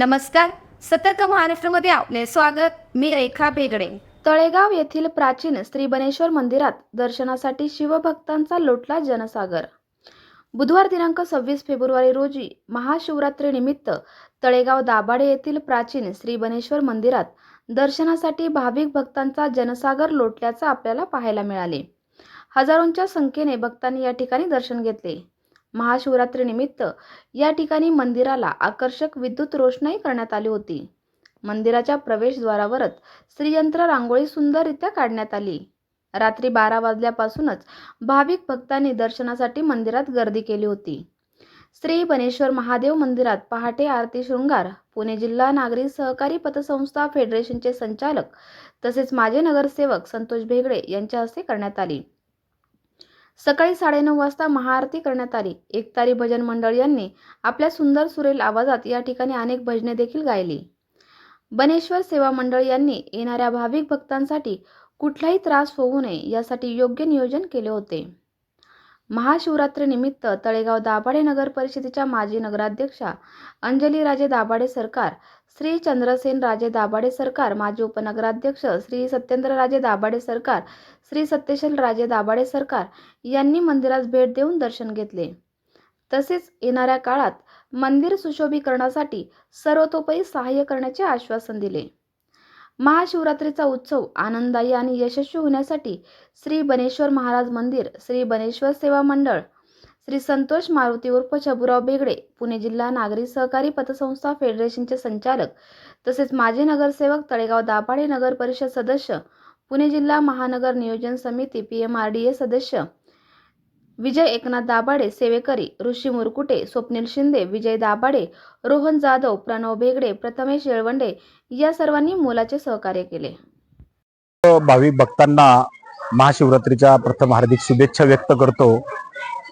नमस्कार. सतर्क महाराष्ट्रामध्ये आपले स्वागत. मी रेखा बेगडे तळेगाव येथील प्राचीन श्रीबनेश्वर मंदिरात दर्शनासाठी शिवभक्तांचा लोटला जनसागर. बुधवार दिनांक सव्वीस फेब्रुवारी रोजी महाशिवरात्रीनिमित्त तळेगाव दाभाडे येथील प्राचीन श्रीबनेश्वर मंदिरात दर्शनासाठी भाविक भक्तांचा जनसागर लोटल्याचं आपल्याला पाहायला मिळाले. हजारोंच्या संख्येने भक्तांनी या ठिकाणी दर्शन घेतले. महाशिवरात्रीनिमित्त या ठिकाणी मंदिराला आकर्षक विद्युत रोषणाई करण्यात आली होती. मंदिराच्या प्रवेशद्वारावरच श्रीयंत्र रांगोळी सुंदररित्या काढण्यात आली. रात्री बारा वाजल्यापासूनच भाविक भक्तांनी दर्शनासाठी मंदिरात गर्दी केली होती. श्री बनेश्वर महादेव मंदिरात पहाटे आरती शृंगार पुणे जिल्हा नागरी सहकारी पतसंस्था फेडरेशनचे संचालक तसेच माजी नगरसेवक संतोष भेगडे यांच्या हस्ते करण्यात आली. सकाळी साडेनऊ वाजता महाआरती करण्यात आली. एकतारी भजन मंडळ यांनी आपल्या सुंदर सुरेल आवाजात या ठिकाणी अनेक भजने देखील गायली. बनेश्वर सेवा मंडळ यांनी येणाऱ्या भाविक भक्तांसाठी कुठलाही त्रास होऊ नये यासाठी योग्य नियोजन केले होते. महाशिवरात्रीनिमित्त तळेगाव दाभाडे नगर परिषदेच्या माजी नगराध्यक्षा अंजली राजे दाभाडे सरकार श्री चंद्रसेन राजे दाभाडे सरकार माजी उपनगराध्यक्ष श्री सत्येंद्र राजे दाभाडे सरकार श्री सत्यशील राजे दाभाडे सरकार यांनी मंदिरास भेट देऊन दर्शन घेतले. तसेच येणाऱ्या काळात मंदिर सुशोभीकरणासाठी सर्वतोपरी सहाय्य करण्याचे आश्वासन दिले. महाशिवरात्रीचा उत्सव आनंददायी आणि यशस्वी होण्यासाठी श्री बनेश्वर महाराज मंदिर श्री बनेश्वर सेवा मंडळ श्री संतोष मारुती उर्फ छबुराव बेगडे पुणे जिल्हा नागरी सहकारी पतसंस्था फेडरेशनचे संचालक तसेच माजी नगरसेवक तळेगाव दाभाडे नगर परिषद सदस्य पुणे जिल्हा महानगर नियोजन समिती P M R D A सदस्य विजय एकनाथ दाभाडे सेवेकरी ऋषी मुरकुटे स्वप्नील शिंदे विजय दाभाडे रोहन जाधव प्रणव बेगडे प्रथमेश येळवंडे या सर्वांनी मोलाचे सहकार्य केले. भाविक भक्तांना महाशिवरात्रीच्या प्रथम हार्दिक शुभेच्छा व्यक्त करतो.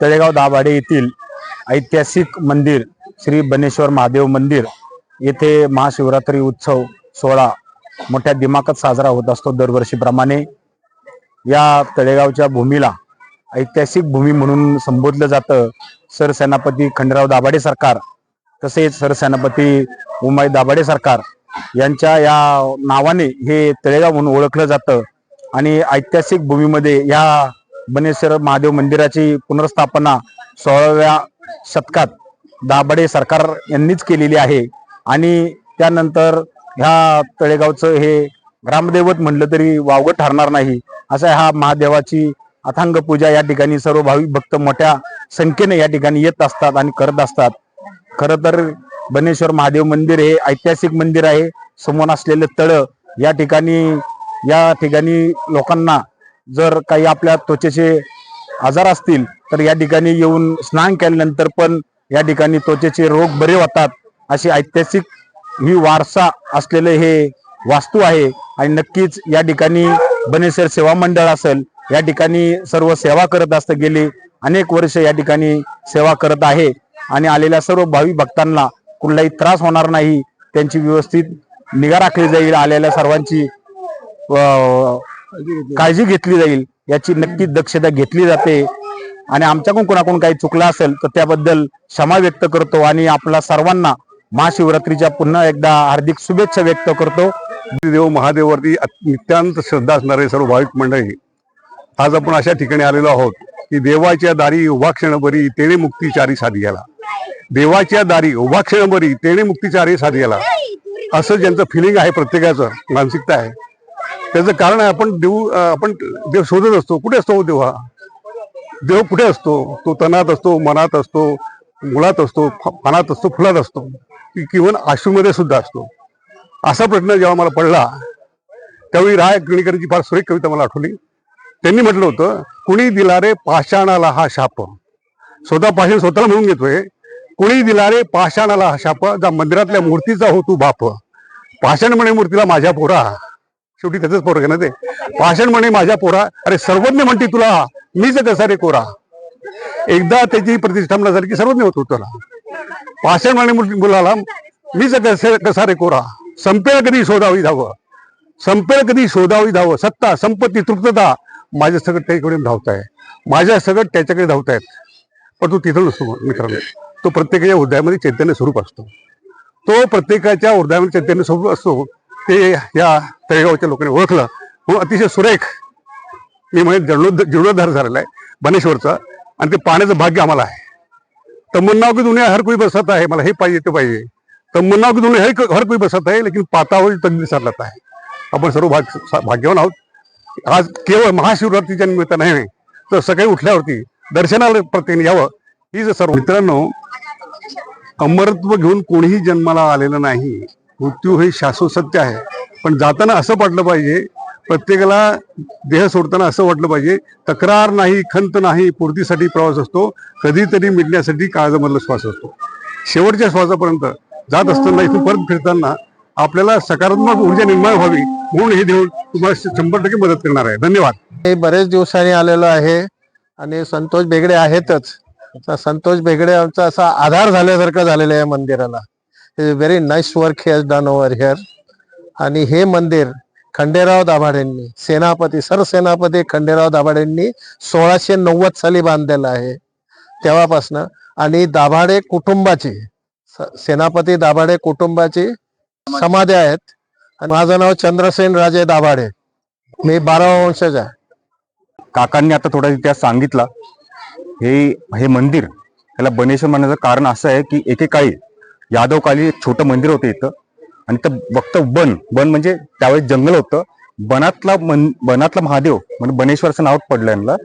तळेगाव दाभाडे येथील ऐतिहासिक मंदिर श्री बनेश्वर महादेव मंदिर येथे महाशिवरात्री उत्सव सोहळा मोठ्या दिमाखात साजरा होत असतो दरवर्षीप्रमाणे. या तळेगावच्या भूमीला ऐतिहासिक भूमी म्हणून संबोधलं जातं. सरसेनापती खंडराव दाभाडे सरकार तसेच सरसेनापती उमाई दाभाडे सरकार यांच्या या नावाने हे तळेगाव म्हणून ओळखलं जातं. आणि ऐतिहासिक भूमीमध्ये या बनेश्वर महादेव मंदिराची पुनर्स्थापना सोळाव्या शतकात दाभाडे सरकार यांनीच केलेली आहे. आणि त्यानंतर ह्या तळेगावचं हे ग्रामदैवत म्हणलं तरी वावगं ठरणार नाही. असा ह्या महादेवाची अथांग पूजा या ठिकाणी सर्व भाविक भक्त मोठ्या संख्येने या ठिकाणी येत असतात आणि करत असतात. खर तर बनेश्वर महादेव मंदिर हे ऐतिहासिक मंदिर आहे. समोर असलेलं तळ या ठिकाणी या ठिकाणी लोकांना जर काही आपल्या त्वचेचे आजार असतील तर या ठिकाणी येऊन स्नान केल्यानंतर पण या ठिकाणी त्वचेचे रोग बरे होतात. अशी ऐतिहासिक ही वारसा असलेले हे वास्तू आहे. आणि नक्कीच या ठिकाणी बनेश्वर सेवा मंडळ असेल या ठिकाणी सर्व सेवा करत असतं गेली. अनेक वर्ष या ठिकाणी सेवा करत आहे. आणि आलेल्या सर्व भाविक भक्तांना कुठलाही त्रास होणार नाही. त्यांची व्यवस्थित निगा राखली जाईल. आलेल्या सर्वांची काळजी घेतली जाईल. याची नक्की दक्षता घेतली जाते. आणि आमच्याकडून कोणाकडून काही चुकलं असेल तर त्याबद्दल क्षमा व्यक्त करतो आणि आपल्या सर्वांना महाशिवरात्रीच्या पुन्हा एकदा हार्दिक शुभेच्छा व्यक्त करतो. देव महादेववरती नित्यांत श्रद्धा असणारे सर्व भाविक मंडळी आज आपण अशा ठिकाणी आलेलो आहोत की देवाच्या दारी उभा क्षणभरी तेने मुक्तीचारी साधियाला. देवाच्या दारी उभा क्षणभरी तेने मुक्तीचारी साधियाला. असं ज्यांचं फिलिंग आहे प्रत्येकाचं मानसिकता आहे. त्याचं कारण आहे आपण देव आपण देव शोधत असतो. कुठे असतो हो देव हा? देव कुठे असतो? तो तणात असतो मनात असतो मुळात असतो पानात असतो फुलात असतो. किंवा आश्रूमध्ये सुद्धा असतो. असा प्रश्न जेव्हा मला पडला त्यावेळी राय गणिकरांची फार सुरेख कविता मला आठवली. त्यांनी म्हटलं होतं कुणी दिला रे पाषाणाला हा शाप? स्वतः पाषाण स्वतःला म्हणून घेतोय कुणी दिला रे पाषाणाला हा शाप? जा मंदिरातल्या मूर्तीचा हो तू बाप. पाषाण म्हणे मूर्तीला माझ्या पोरा. शेवटी त्याच पोर ना ते. पाषाण म्हणे माझ्या पोरा. अरे सर्वज्ञ म्हणते तुला मीच कसा रे कोरा. एकदा त्याची प्रतिष्ठापना झाली की सर्वज्ञ होत होतो पाषाण म्हणे मुलाला मीच कसे कसा रे कोरा. संपेल कधी शोधावी धावं. संपेल कधी शोधावी धावं. सत्ता संपत्ती तृप्तता माझ्या सगळं त्याच्याकडे धावत आहे. माझ्या सगळं त्याच्याकडे धावत आहेत. पण तो तिथं नसतो मित्रांनो. तो प्रत्येकाच्या हृदयामध्ये चैतन्य स्वरूप असतो. तो प्रत्येकाच्या हृदयामध्ये चैतन्य स्वरूप असतो ते या तळेगावच्या लोकांनी ओळखलं. म्हणून अतिशय सुरेख मी म्हणजे जीर्णोद्ध जीर्णोद्धार झालेला आहे बनेश्वरचा. आणि ते पाण्याचं भाग्य आम्हाला आहे. तमन्नाव की दुनिया हर कोई बसत आहे मला हे पाहिजे ते पाहिजे. तमन्नाव की दुनिया हर हर कोई बसत आहे लेकिन पातावळ तगदी सरलत आहे. आपण सर्व भाग भाग्यवान आहोत. आज केवळ महाशिवरात्रीच्या निमित्तानं नाही तर सकाळी उठल्यावरती दर्शनाला प्रत्येक यावं ही जर सर्व मित्रांनो अमरत्व घेऊन कोणीही जन्माला आलेलं नाही मृत्यू हे शाश्वत सत्य आहे. पण जाताना असं वाटलं पाहिजे प्रत्येकाला देह सोडताना असं वाटलं पाहिजे तक्रार नाही खंत नाही पूर्तीसाठी प्रवास असतो कधीतरी मिटण्यासाठी काळजामधला श्वास असतो. शेवटच्या श्वासापर्यंत जात असताना इथून परत फिरताना आपल्याला सकारात्मक ऊर्जा निर्माण व्हावी म्हणून हे देऊळ तुम्हाला शंभर टक्के मदत करणार आहे. धन्यवाद. हे बरेच दिवसांनी आलेलो आहे आणि संतोष बेगडे आहेतच. आता संतोष बेगडे आमचा असा आधार झाल्यासारखं झालेलं आहे मंदिराला. Very nice work has done over here आणि हे मंदिर खंडेराव दाभाडेंनी सेनापती सरसेनापती खंडेराव दाभाडेंनी सोळाशे नव्वद साली बांधलेलं आहे. तेव्हापासनं. आणि दाभाडे कुटुंबाची स- सेनापती दाभाडे कुटुंबाची समाधी आहेत. माझं नाव चंद्रसेन राजे दाभाडे. मी बारावा वंशज आहे. काकांनी आता थोडा इतिहास सांगितला. हे हे मंदिर त्याला बनेश्वर म्हणण्याचं कारण असं आहे की एकेकाळी यादवकाली एक छोटं मंदिर होतं इथं. आणि तर फक्त बन बन म्हणजे त्यावेळेस जंगल होतं. बनातला मन बनातला महादेव म्हणजे बनेश्वरचं नाव पडलं यांना.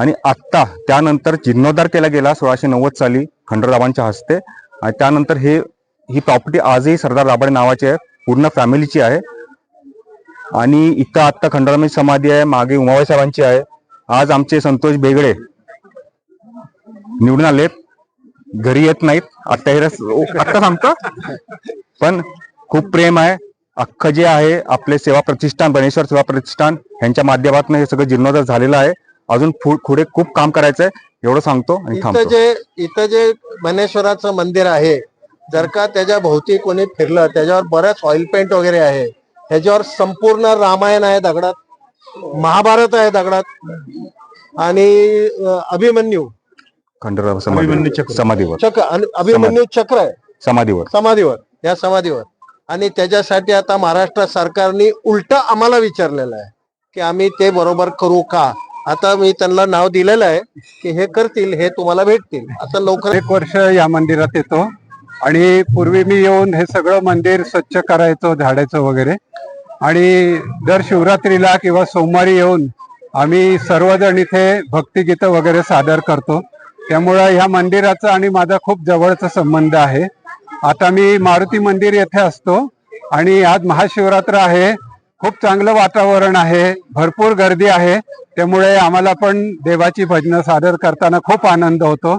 आणि आत्ता त्यानंतर जीर्णोद्धार केला गेला सोळाशे नव्वद साली खंडरावांच्या हस्ते. आणि त्यानंतर हे ही प्रॉपर्टी आजही सरदार दाभाडे नावाची आहे. पूर्ण फॅमिलीची आहे. आणि इथं आत्ता खंडरामाची समाधी आहे. मागे उमाबाई साहेबांची आहे. आज आमचे संतोष बेगडे निवडून आलेत. घरी येत नाहीत. आता हे आत्ता सांगतो पण खूप प्रेम आहे. अख्खं जे आहे आपले सेवा प्रतिष्ठान बनेश्वर सेवा प्रतिष्ठान यांच्या माध्यमातून हे सगळं जीर्णोद्धार झालेलं आहे. अजून पुढे खूप काम करायचं आहे एवढं सांगतो आणि इथं जे इथं जे बनेश्वराचं मंदिर आहे जर का त्याच्या भोवती कोणी फिरलं त्याच्यावर बऱ्याच ऑइल पेंट वगैरे आहे ह्याच्यावर संपूर्ण रामायण आहे दगडात महाभारत आहे दगडात आणि अभिमन्यू. खंडराव समाधी समाधीवर. चक्र आणि अभिमन्यू चक्र आहे. समाधीवर. समाधीवर या समाधीवर. आणि त्याच्यासाठी आता महाराष्ट्र सरकारने उलट आम्हाला विचारलेलं आहे की आम्ही ते बरोबर करू का? आता मी त्यांना नाव दिलेलं आहे की हे करतील हे तुम्हाला भेटतील. आता लवकर एक वर्ष या मंदिरात येतो. आणि पूर्वी मी येऊन हे सगळं मंदिर स्वच्छ करायचो झाडायचं वगैरे. आणि दर शिवरात्रीला किंवा सोमवारी येऊन आम्ही सर्वजण इथे भक्तिगीतं वगैरे सादर करतो. त्यामुळं ह्या मंदिराचा आणि माझा खूप जवळचा संबंध आहे. आता मी मारुती मंदिर येथे असतो आणि आज महाशिवरात्र आहे. खूप चांगलं वातावरण आहे भरपूर गर्दी आहे. त्यामुळे आम्हाला पण देवाची भजनं सादर करताना खूप आनंद होतो.